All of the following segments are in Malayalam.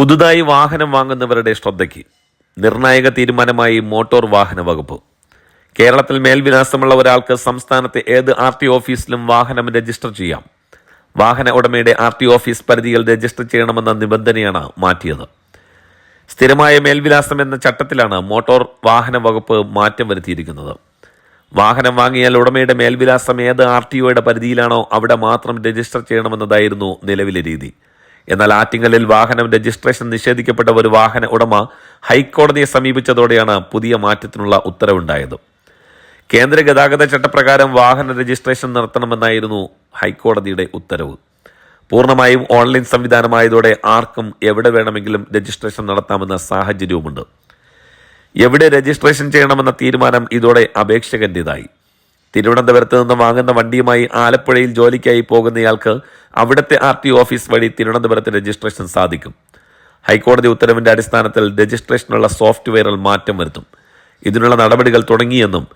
പുതുതായി വാഹനം വാങ്ങുന്നവരുടെ ശ്രദ്ധയ്ക്ക് നിർണായക തീരുമാനമായി മോട്ടോർ വാഹന വകുപ്പ്. കേരളത്തിൽ മേൽവിലാസമുള്ള ഒരാൾക്ക് സംസ്ഥാനത്തെ ഏത് ആർ ടി ഓഫീസിലും വാഹനം രജിസ്റ്റർ ചെയ്യാം. വാഹന ഉടമയുടെ ആർ ടി ഓഫീസ് പരിധിയിൽ രജിസ്റ്റർ ചെയ്യണമെന്ന നിബന്ധനയാണ് മാറ്റിയത്. സ്ഥിരമായ മേൽവിലാസം എന്ന ചട്ടത്തിലാണ് മോട്ടോർ വാഹന വകുപ്പ് മാറ്റം വരുത്തിയിരിക്കുന്നത്. വാഹനം വാങ്ങിയാൽ ഉടമയുടെ മേൽവിലാസം ഏത് ആർ ടി ഒയുടെ പരിധിയിലാണോ അവിടെ മാത്രം രജിസ്റ്റർ ചെയ്യണമെന്നതായിരുന്നു നിലവിലെ രീതി. എന്നാൽ ആറ്റിങ്ങലിൽ വാഹനം രജിസ്ട്രേഷൻ നിഷേധിക്കപ്പെട്ട ഒരു വാഹന ഉടമ ഹൈക്കോടതിയെ സമീപിച്ചതോടെയാണ് പുതിയ മാറ്റത്തിനുള്ള ഉത്തരവുണ്ടായത്. കേന്ദ്ര ഗതാഗത ചട്ടപ്രകാരം വാഹന രജിസ്ട്രേഷൻ നടത്തണമെന്നായിരുന്നു ഹൈക്കോടതിയുടെ ഉത്തരവ്. പൂർണമായും ഓൺലൈൻ സംവിധാനമായതോടെ ആർക്കും എവിടെ വേണമെങ്കിലും രജിസ്ട്രേഷൻ നടത്താമെന്ന സാഹചര്യവുമുണ്ട്. എവിടെ രജിസ്ട്രേഷൻ ചെയ്യണമെന്ന തീരുമാനം ഇതോടെ അപേക്ഷകന്റേതായി. തിരുവനന്തപുരത്ത് നിന്ന് വാങ്ങുന്ന വണ്ടിയുമായി ആലപ്പുഴയിൽ ജോലിക്കായി പോകുന്നയാൾക്ക് അവിടുത്തെ ആർ ടി ഓഫീസ് വഴി തിരുവനന്തപുരത്ത് രജിസ്ട്രേഷൻ സാധിക്കും. ഹൈക്കോടതി ഉത്തരവിന്റെ അടിസ്ഥാനത്തിൽ രജിസ്ട്രേഷനുള്ള സോഫ്റ്റ്വെയറിൽ മാറ്റം വരുത്തും. ഇതിനുള്ള നടപടികൾ തുടങ്ങിയെന്നും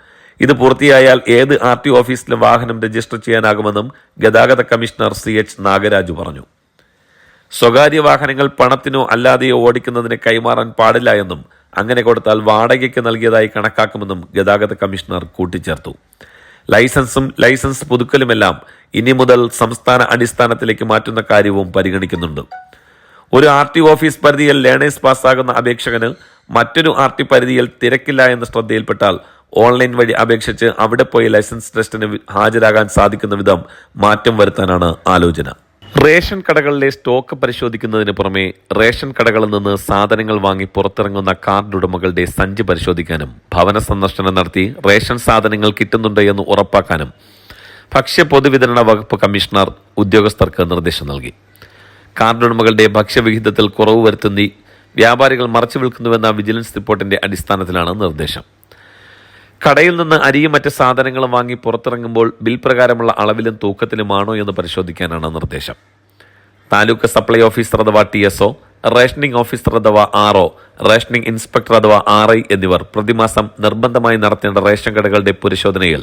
ഇത് പൂർത്തിയായാൽ ഏത് ആർ ടി ഓഫീസിലും വാഹനം രജിസ്റ്റർ ചെയ്യാനാകുമെന്നും ഗതാഗത കമ്മീഷണർ സി എച്ച് നാഗരാജു പറഞ്ഞു. സ്വകാര്യ വാഹനങ്ങൾ പണത്തിനോ അല്ലാതെയോ ഓടിക്കുന്നതിന് കൈമാറാൻ പാടില്ല എന്നും അങ്ങനെ കൊടുത്താൽ വാടകയ്ക്ക് നൽകിയതായി കണക്കാക്കുമെന്നും ഗതാഗത കമ്മീഷണർ കൂട്ടിച്ചേർത്തു. ലൈസൻസും ലൈസൻസ് പുതുക്കലുമെല്ലാം ഇനി മുതൽ സംസ്ഥാന അടിസ്ഥാനത്തിലേക്ക് മാറ്റുന്ന കാര്യവും പരിഗണിക്കുന്നുണ്ട്. ഒരു ആർ ടി ഓഫീസ് പരിധിയിൽ ലേണേഴ്സ് പാസ്സാകുന്ന അപേക്ഷകന് മറ്റൊരു ആർ ടി പരിധിയിൽ തിരക്കില്ല എന്ന ശ്രദ്ധയിൽപ്പെട്ടാൽ ഓൺലൈൻ വഴി അപേക്ഷിച്ച് അവിടെ പോയി ലൈസൻസ് ടെസ്റ്റിന് ഹാജരാകാൻ സാധിക്കുന്ന വിധം മാറ്റം വരുത്താനാണ് ആലോചന. റേഷൻ കടകളിലെ സ്റ്റോക്ക് പരിശോധിക്കുന്നതിന് പുറമെ റേഷൻ കടകളിൽ നിന്ന് സാധനങ്ങൾ വാങ്ങി പുറത്തിറങ്ങുന്ന കാർഡ് ഉടമകളുടെ സഞ്ചി പരിശോധിക്കാനും ഭവന സന്ദർശനം നടത്തി റേഷൻ സാധനങ്ങൾ കിട്ടുന്നുണ്ടോ എന്ന് ഉറപ്പാക്കാനും ഭക്ഷ്യ പൊതുവിതരണ വകുപ്പ് കമ്മീഷണർ ഉദ്യോഗസ്ഥർക്ക് നിർദ്ദേശം നൽകി. കാർഡ് ഉടമകളുടെ ഭക്ഷ്യവിഹിതത്തിൽ കുറവ് വരുത്തുന്നി വ്യാപാരികൾ മറച്ചു വിൽക്കുന്നുവെന്ന വിജിലൻസ് റിപ്പോർട്ടിന്റെ അടിസ്ഥാനത്തിലാണ് നിർദ്ദേശം. കടയിൽ നിന്ന് അരിയും മറ്റ് സാധനങ്ങളും വാങ്ങി പുറത്തിറങ്ങുമ്പോൾ ബിൽ പ്രകാരമുള്ള അളവിലും തൂക്കത്തിലുമാണോ എന്ന് പരിശോധിക്കാനാണ് നിർദ്ദേശം. താലൂക്ക് സപ്ലൈ ഓഫീസർ അഥവാ T S O rationing officer അഥവാ ആർ ഒ റേഷനിംഗ് ഇൻസ്പെക്ടർ അഥവാ ആർ ഐ എന്നിവർ പ്രതിമാസം നിർബന്ധമായി നടത്തേണ്ട റേഷൻ കടകളുടെ പരിശോധനയിൽ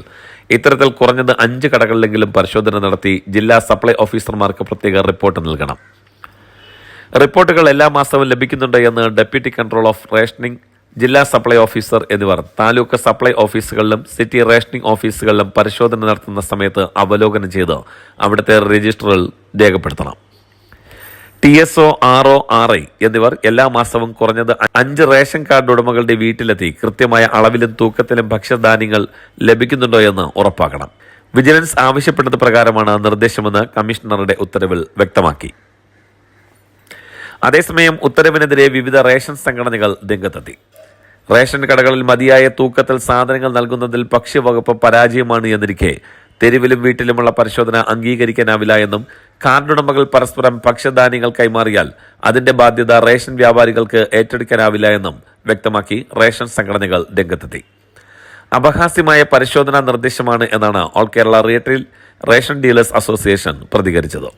ഇത്തരത്തിൽ കുറഞ്ഞത് അഞ്ച് കടകളിലെങ്കിലും പരിശോധന നടത്തി ജില്ലാ സപ്ലൈ ഓഫീസർമാർക്ക് പ്രത്യേക റിപ്പോർട്ട് നൽകണം. റിപ്പോർട്ടുകൾ എല്ലാ മാസവും ലഭിക്കുന്നുണ്ട് എന്ന് ഡെപ്യൂട്ടി കൺട്രോൾ ഓഫ് റേഷനിംഗ് ജില്ലാ സപ്ലൈ ഓഫീസർ എന്നിവർ താലൂക്ക് സപ്ലൈ ഓഫീസുകളിലും സിറ്റി റേഷനിംഗ് ഓഫീസുകളിലും പരിശോധന നടത്തുന്ന സമയത്ത് അവലോകനം ചെയ്ത് അവിടുത്തെ രജിസ്റ്ററിൽ രേഖപ്പെടുത്തണം. T S O R O R I എന്നിവർ എല്ലാ മാസവും കുറഞ്ഞത് അഞ്ച് റേഷൻ കാർഡ് ഉടമകളുടെ വീട്ടിലെത്തി കൃത്യമായ അളവിലും തൂക്കത്തിലും ഭക്ഷ്യധാന്യങ്ങൾ ലഭിക്കുന്നുണ്ടോ എന്ന് ഉറപ്പാക്കണം. വിജിലൻസ് ആവശ്യപ്പെട്ടത് പ്രകാരമാണ് നിർദ്ദേശമെന്ന് കമ്മീഷണറുടെ ഉത്തരവിൽ വ്യക്തമാക്കി. അതേസമയം ഉത്തരവിനെതിരെ വിവിധ റേഷൻ സംഘടനകൾ രംഗത്തെത്തി. റേഷൻ കടകളിൽ മതിയായ തൂക്കത്തിൽ സാധനങ്ങൾ നൽകുന്നതിൽ ഭക്ഷ്യവകുപ്പ് പരാജയമാണ് എന്നിരിക്കെ തെരുവിലും വീട്ടിലുമുള്ള പരിശോധന അംഗീകരിക്കാനാവില്ല എന്നും കാർഡുടമകൾ പരസ്പരം ഭക്ഷ്യധാന്യങ്ങൾ കൈമാറിയാൽ അതിന്റെ ബാധ്യത റേഷൻ വ്യാപാരികൾക്ക് ഏറ്റെടുക്കാനാവില്ല എന്നും വ്യക്തമാക്കി റേഷൻ സംഘടനകൾ രംഗത്തെത്തി. അപഹാസ്യമായ പരിശോധനാ നിർദ്ദേശമാണ് എന്നാണ് all Kerala retail ration dealers association പ്രതികരിച്ചത്.